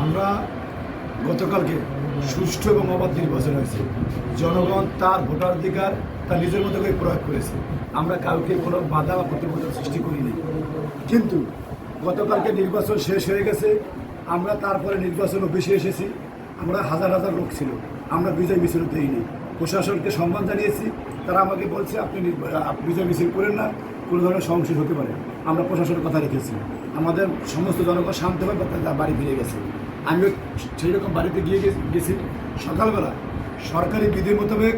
আমরা গতকালকে সুষ্ঠু এবং অবাধ নির্বাচন হয়েছে। জনগণ তার ভোটাধিকার তার নিজের মতো করে প্রয়োগ করেছে। আমরা কাউকে কোনো বাধা বা প্রতিবন্ধক সৃষ্টি করিনি। কিন্তু গতকালকে নির্বাচন শেষ হয়ে গেছে। আমরা তারপরে নির্বাচন অফিসে এসেছি। আমরা হাজার হাজার লোক ছিল। আমরা বিজয় মিছিল দিইনি। প্রশাসনকে সম্মান জানিয়েছি। তারা আমাকে বলছে, আপনি বিজয় মিছিল করেন না। কোনো ধরনের সংশয় হতে পারে। আমরা প্রশাসনের কথা রেখেছি। আমাদের সমস্ত জনগণ শান্তভাবে বাড়ি ফিরে গেছে। আমিও সেই রকম বাড়িতে গিয়ে গেছি সকালবেলা সরকারি বিধি মোতাবেক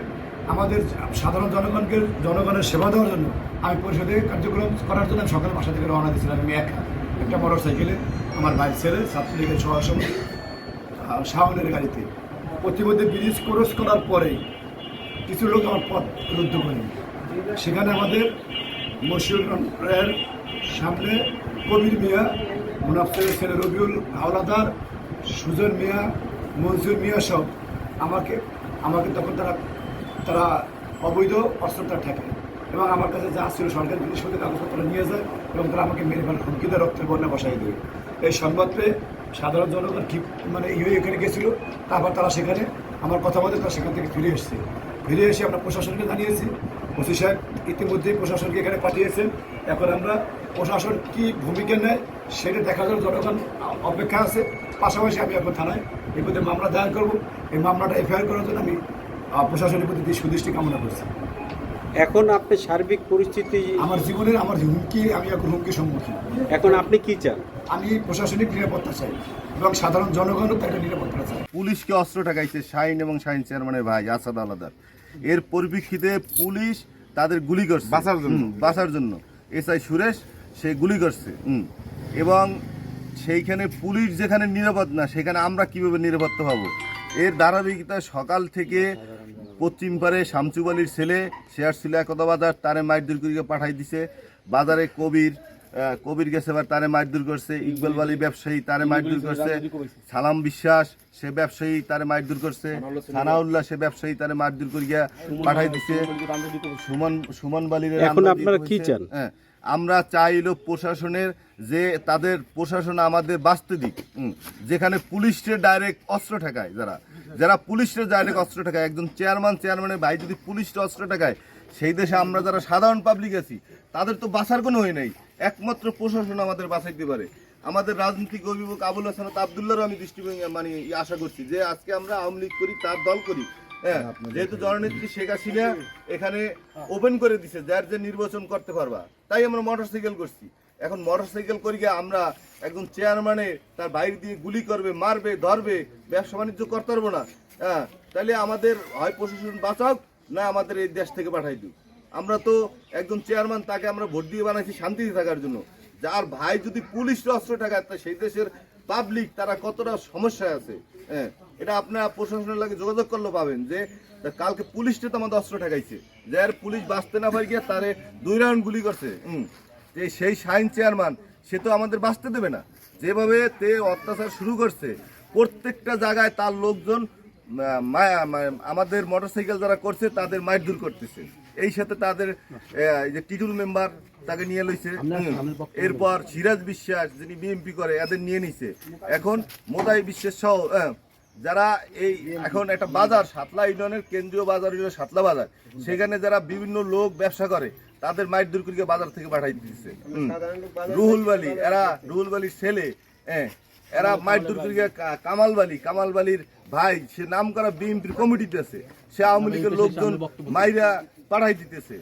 আমাদের সাধারণ জনগণকে জনগণের সেবা দেওয়ার জন্য আমি পরিষদে কার্যক্রম করার জন্য সকাল বাসা থেকে রওনা দিয়েছিলাম। আমি একা। একটা মোটর সাইকেলে আমার ভাই ছেলে, ছাত্রলীগের সহসমিতি শাওনের গাড়িতে। প্রতিমধ্যে ব্রিজ ক্রস করার পরে কিছু লোক আমার পথ রুদ্ধ করে। সেখানে আমাদের মশিউর রায়ের সামনে কবির মিয়া মুনাফসের ছেলে রবিউল হাওলাদার সুজন মিয়া, মনসুর মিয়া সব আমাকে আমাকে তখন তারা তারা অবৈধ অস্ত্রটা ঠেকে এবং আমার কাছে যা ছিল সরকারি জিনিসপত্র কাগজপত্র নিয়ে যায় এবং তারা আমাকে মেরে ফেলে, হুমকিতে রক্তের বন্যা বসাই দেবে এই সংবাদ পেয়ে সাধারণ জনগণ ঠিক মানে ইয়ে এখানে গেছিল, তারপর তারা সেখানে আমার কথা মতো তারা সেখান থেকে ফিরে এসেছে। ফিরে এসে আমরা প্রশাসনকে জানিয়েছি, ওসি সাহেব ইতিমধ্যেই প্রশাসনকে এখানে পাঠিয়েছেন। এখন আমরা প্রশাসন কি ভূমিকা নেয় সেটা দেখার জন্য জনগণ অপেক্ষা আছে। পাশাপাশি আমি এখন থানায় এই প্রতি মামলা দায়ের করব। এই মামলাটা এফআইআর করার জন্য আমি প্রশাসনের প্রতি সুদৃষ্টি কামনা করছি। এখন আপনি সার্বিক পরিস্থিতি আমার জীবনের আমার হুমকি আমি এখন হুমকির সম্মুখীন। এখন আপনি কি চান? আমি প্রশাসনিক নিরাপত্তা চাই এবং সাধারণ জনগণও তাকে নিরাপত্তা চাই পুলিশকে অস্ত্র ঠেকাইছে শাহিন এবং শাহিন চেয়ারম্যানের ভাই আসাদ আলাদার। এর পরিপ্রেক্ষিতে পুলিশ তাদের গুলি করছে। বাঁচার জন্য। বাঁচার জন্য। এসআই সুরেশ সে গুলি করছে। এবং সেইখানে পুলিশ যেখানে নিরাপদ না সেখানে আমরা কীভাবে নিরাপত্তা পাবো? এর ধারাবাহিকতায় সকাল থেকে পশ্চিম পারে শামচুবালির ছেলে সে আসছিল একদা বাজার তারে মাইদুর করিকে পাঠাই দিছে। বাজারে কবির কবির গেছে এবার তারে মারধর করছে। ইকবাল বালি ব্যবসায়ী তারে মারধর করছে। সালাম বিশ্বাস সে ব্যবসায়ী তারে মারধর করছে। সানাউল্লাহ সে ব্যবসায়ী তারে মারধর করিয়া পাঠাই দিছে। সুমন সুমন বালির এখন আপনারা কি চান? হ্যাঁ। আমরা চাইলো প্রশাসনের যে তাদের প্রশাসন আমাদের বাঁচতে দিক যেখানে পুলিশের ডাইরেক্ট অস্ত্র ঠেকায় যারা। যারা পুলিশের ডাইরেক্ট অস্ত্র ঠেকায়, একজন চেয়ারম্যান চেয়ারম্যানের ভাই যদি পুলিশের অস্ত্র ঠেকায়, সেই দেশে আমরা যারা সাধারণ পাবলিক আছি, তাদের তো বাঁচার কোনো হয়ে নাই। একমাত্র প্রশাসন আমাদের বাঁচাইতে পারে। আমাদের রাজনৈতিক অভিভাবক আবুল হাসান আবদুল্লাহরও আমি দৃষ্টিভঙ্গি মানে আশা করছি যে আজকে আমরা আওয়ামী লীগ করি, তার দল করি হ্যাঁ যেহেতু জননেত্রী শেখ হাসিনা এখানে ওপেন করে দিছে যার যে নির্বাচন করতে পারবা। তাই আমরা মোটরসাইকেল করছি। এখন মোটরসাইকেল করি আমরা একজন চেয়ারম্যানে তার বাইরে দিয়ে গুলি করবে মারবে ধরবে ব্যবসা বাণিজ্য করতে পারব না। হ্যাঁ তাহলে আমাদের হয় প্রশাসন বাঁচাক না আমাদের এই দেশ থেকে পাঠাই দিক আমরা তো একজন চেয়ারম্যান তাকে আমরা ভোট দিয়ে বানাইছি শান্তিতে থাকার জন্য। যার ভাই যদি পুলিশ অস্ত্র টাকায় তা সেই দেশের পাবলিক তারা কতটা সমস্যায় আছে? হ্যাঁ এটা আপনারা প্রশাসনের লাগে যোগাযোগ করলে পাবেন যে কালকে পুলিশটা তো আমাদের অস্ত্র ঠেকাইছে। যার পুলিশ বাঁচতে না পারি গিয়ে তারে দুই রাউন্ড গুলি করছে হুম। যে সেই সাইন চেয়ারম্যান সে তো আমাদের বাঁচতে দেবে না। যেভাবে তে অত্যাচার শুরু করছে প্রত্যেকটা জায়গায় তার লোকজন আমাদের মোটরসাইকেল যারা করছে তাদের মাইর দূর করতেছে। এই সাথে তাদের যে টিটুল মেম্বার তাকে নিয়ে লইছে এরপর সিরাজ বিশ্বাস যিনি বিএমপি করে এদের নিয়ে নিছে। এখন মোদাই বিশ্বাস সহ যারা এই এখন একটা বাজার, সাতলা ইউনিয়নের কেন্দ্রীয় বাজার হলো সাতলা বাজার। সেখানে যারা বিভিন্ন লোক ব্যবসা করে, তাদের মাইর দূর করিয়ে বাজার থেকে পাঠাই দিচ্ছে রুহুল বালি, এরা রুহুল বালির ছেলে হ্যাঁ। এরা মাইর দূর করিয়ে কামাল বালি, কামাল বালির ভাই, সে নাম করা বিএনপির কমিটিতে আছে। সে আওয়ামী লীগের লোকজন মাইরা পাঠাই দিতেছে।